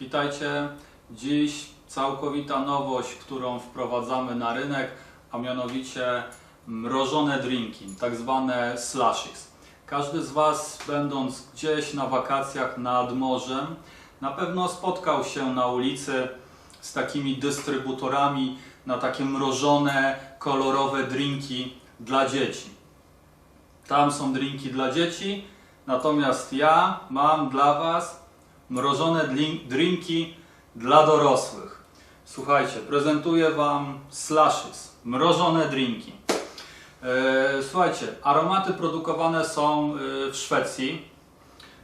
Witajcie. Dziś całkowita nowość, którą wprowadzamy na rynek, a mianowicie mrożone drinki, tak zwane slushies. Każdy z Was, będąc gdzieś na wakacjach nad morzem, na pewno spotkał się na ulicy z takimi dystrybutorami na takie mrożone, kolorowe drinki dla dzieci. Tam są drinki dla dzieci, natomiast ja mam dla Was mrożone drinki dla dorosłych. Słuchajcie, prezentuję Wam slushes, mrożone drinki. E, Słuchajcie, aromaty produkowane są e, w Szwecji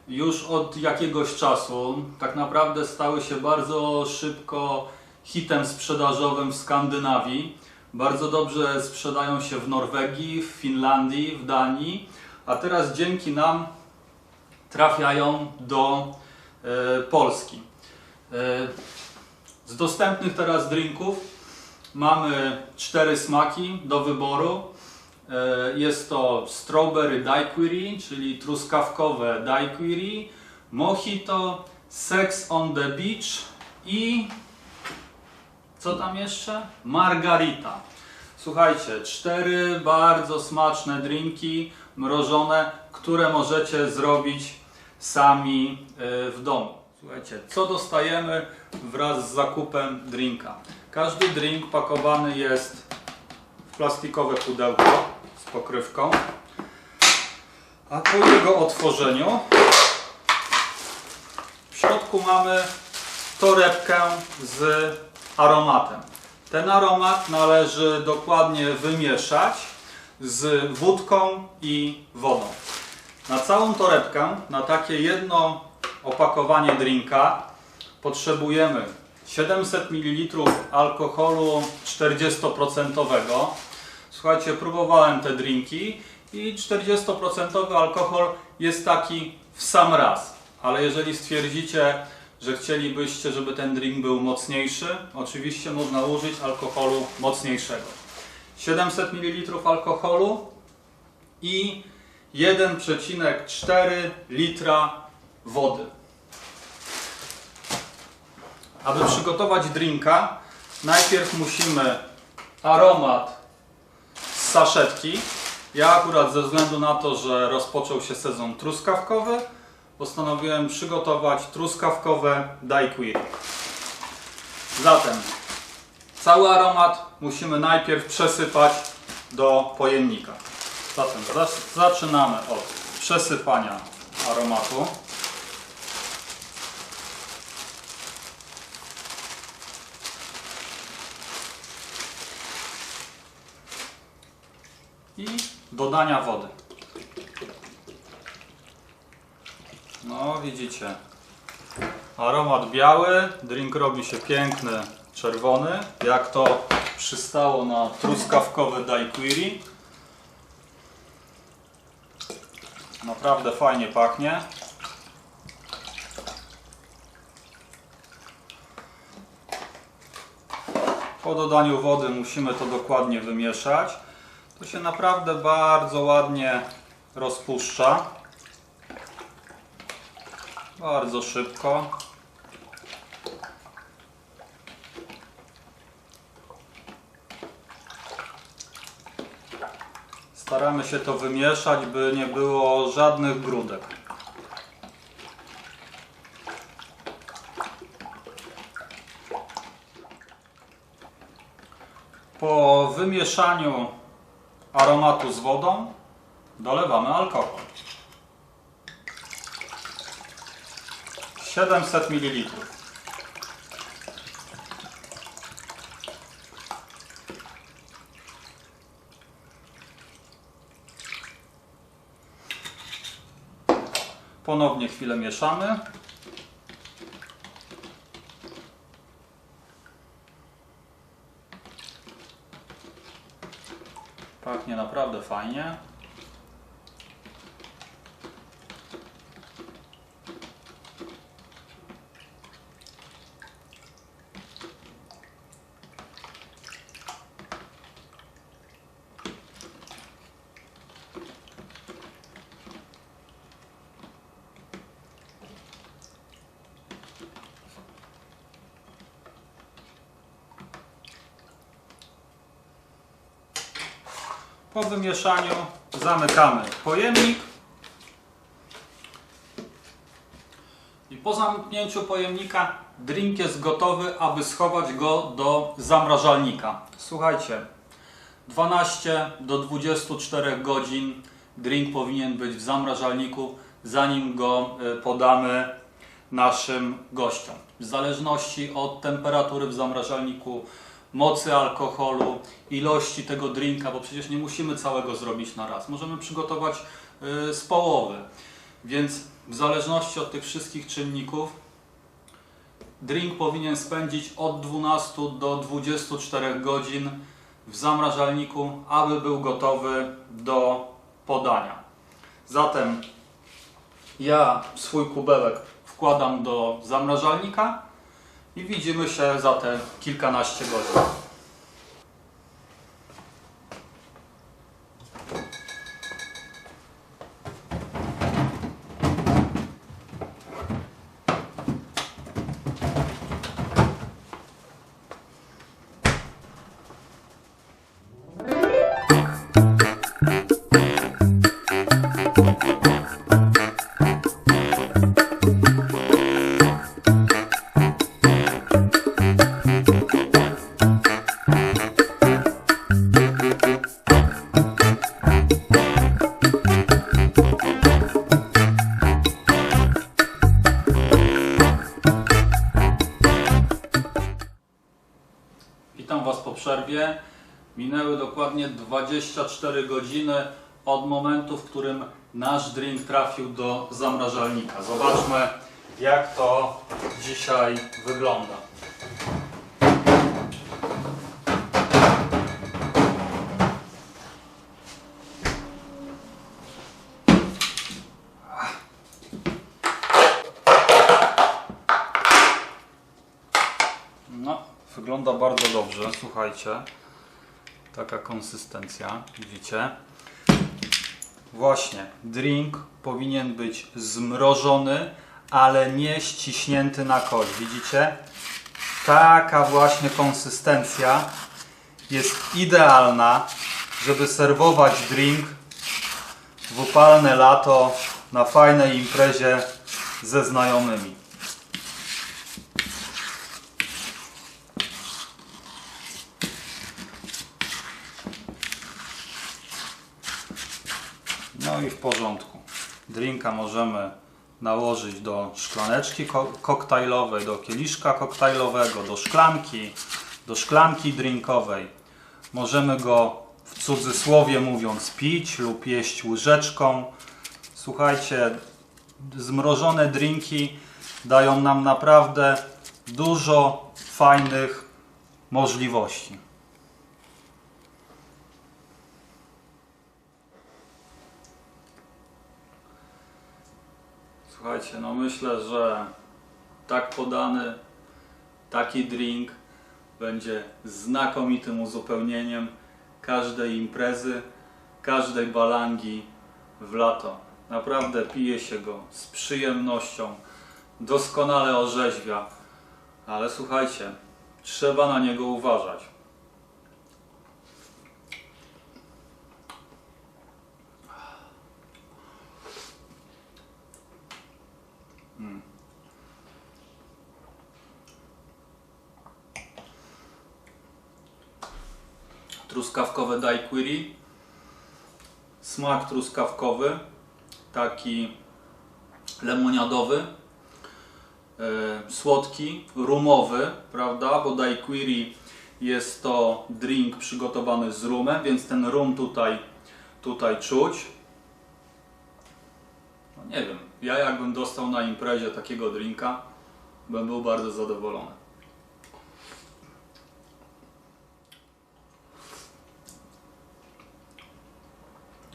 już od jakiegoś czasu. Tak naprawdę stały się bardzo szybko hitem sprzedażowym w Skandynawii. Bardzo dobrze sprzedają się w Norwegii, w Finlandii, w Danii, a teraz dzięki nam trafiają do Polski. E, z dostępnych teraz drinków mamy cztery smaki do wyboru. E, Jest to strawberry daiquiri, czyli truskawkowe daiquiri, mojito, sex on the beach i co tam jeszcze? Margarita. Słuchajcie, cztery bardzo smaczne drinki mrożone, które możecie zrobić sami e, w domu. Słuchajcie, co dostajemy wraz z zakupem drinka? Każdy drink pakowany jest w plastikowe pudełko z pokrywką, a po jego otworzeniu w środku mamy torebkę z aromatem. Ten aromat należy dokładnie wymieszać z wódką i wodą. Na całą torebkę, na takie jedno opakowanie drinka potrzebujemy 700 ml alkoholu 40%. Słuchajcie, próbowałem te drinki i 40% alkohol jest taki w sam raz. Ale jeżeli stwierdzicie, że chcielibyście, żeby ten drink był mocniejszy, oczywiście można użyć alkoholu mocniejszego. 700 ml alkoholu i 1,4 litra wody. Aby przygotować drinka, najpierw musimy aromat z saszetki. Ja akurat ze względu na to, że rozpoczął się sezon truskawkowy, postanowiłem przygotować truskawkowe daiquiri. Zatem cały aromat musimy najpierw przesypać do pojemnika. Zatem zaczynamy od przesypania aromatu. I dodania wody. No widzicie, aromat biały, drink robi się piękny, czerwony, jak to przystało na truskawkowe daiquiri. Naprawdę fajnie pachnie. Po dodaniu wody musimy to dokładnie wymieszać. To się naprawdę bardzo ładnie rozpuszcza. Bardzo szybko. Staramy się to wymieszać, by nie było żadnych grudek. Po wymieszaniu aromatu z wodą dolewamy alkohol. 700 ml. Ponownie chwilę mieszamy. Pachnie naprawdę fajnie. Po wymieszaniu zamykamy pojemnik. I po zamknięciu pojemnika drink jest gotowy, aby schować go do zamrażalnika. Słuchajcie, 12 do 24 godzin drink powinien być w zamrażalniku, zanim go y, podamy naszym gościom. W zależności od temperatury w zamrażalniku, mocy alkoholu, ilości tego drinka, bo przecież nie musimy całego zrobić na raz. Możemy przygotować y, z połowy. Więc w zależności od tych wszystkich czynników drink powinien spędzić od 12 do 24 godzin w zamrażalniku, aby był gotowy do podania. Zatem ja swój kubełek wkładam do zamrażalnika i widzimy się za te kilkanaście godzin. Przerwie. Minęły dokładnie 24 godziny od momentu, w którym nasz drink trafił do zamrażalnika. Zobaczmy, jak to dzisiaj wygląda. No, wygląda bardzo dobrze, słuchajcie. Taka konsystencja, widzicie? Właśnie, drink powinien być zmrożony, ale nie ściśnięty na kość, widzicie? Taka właśnie konsystencja jest idealna, żeby serwować drink w upalne lato na fajnej imprezie ze znajomymi. No i w porządku. Drinka możemy nałożyć do szklaneczki ko- koktajlowej, do kieliszka koktajlowego, do szklanki, do szklanki drinkowej. Możemy go w cudzysłowie mówiąc pić lub jeść łyżeczką. Słuchajcie, zmrożone drinki dają nam naprawdę dużo fajnych możliwości. Słuchajcie, no myślę, że tak podany taki drink będzie znakomitym uzupełnieniem każdej imprezy, każdej balangi w lato. Naprawdę pije się go z przyjemnością, doskonale orzeźwia, ale słuchajcie, trzeba na niego uważać. Truskawkowe daiquiri. Smak truskawkowy, taki lemoniadowy, e, słodki, rumowy, prawda? Bo daiquiri jest to drink przygotowany z rumem, więc ten rum tutaj, tutaj czuć. No nie wiem, ja jakbym dostał na imprezie takiego drinka, bym był bardzo zadowolony.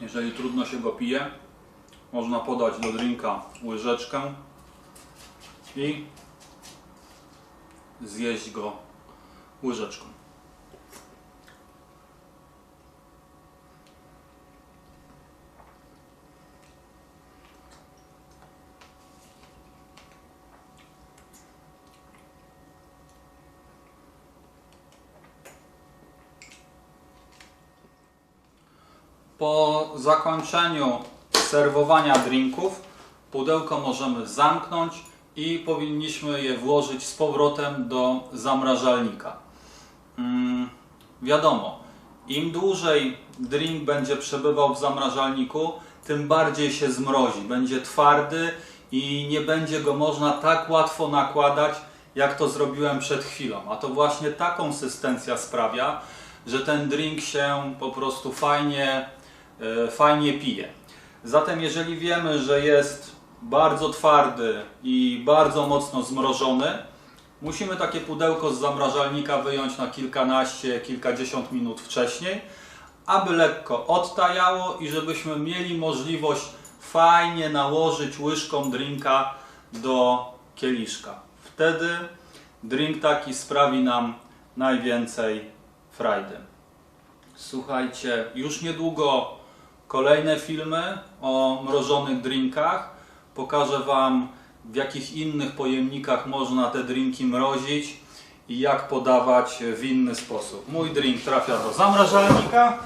Jeżeli trudno się go pije, można podać do drinka łyżeczkę i zjeść go łyżeczką. Po zakończeniu serwowania drinków pudełko możemy zamknąć i powinniśmy je włożyć z powrotem do zamrażalnika. Mm, wiadomo, im dłużej drink będzie przebywał w zamrażalniku, tym bardziej się zmrozi. Będzie twardy i nie będzie go można tak łatwo nakładać, jak to zrobiłem przed chwilą. A to właśnie ta konsystencja sprawia, że ten drink się po prostu fajnie, fajnie pije. Zatem jeżeli wiemy, że jest bardzo twardy i bardzo mocno zmrożony, musimy takie pudełko z zamrażalnika wyjąć na kilkanaście, kilkadziesiąt minut wcześniej, aby lekko odtajało i żebyśmy mieli możliwość fajnie nałożyć łyżką drinka do kieliszka. Wtedy drink taki sprawi nam najwięcej frajdy. Słuchajcie, już niedługo kolejne filmy o mrożonych drinkach. Pokażę Wam, w jakich innych pojemnikach można te drinki mrozić i jak podawać w inny sposób. Mój drink trafia do zamrażalnika.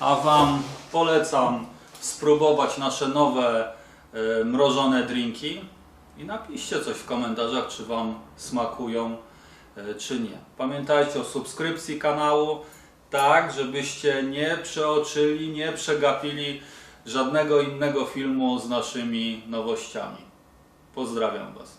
A Wam polecam spróbować nasze nowe e, mrożone drinki i napiszcie coś w komentarzach, czy Wam smakują, e, czy nie. Pamiętajcie o subskrypcji kanału, tak żebyście nie przeoczyli, nie przegapili żadnego innego filmu z naszymi nowościami. Pozdrawiam Was.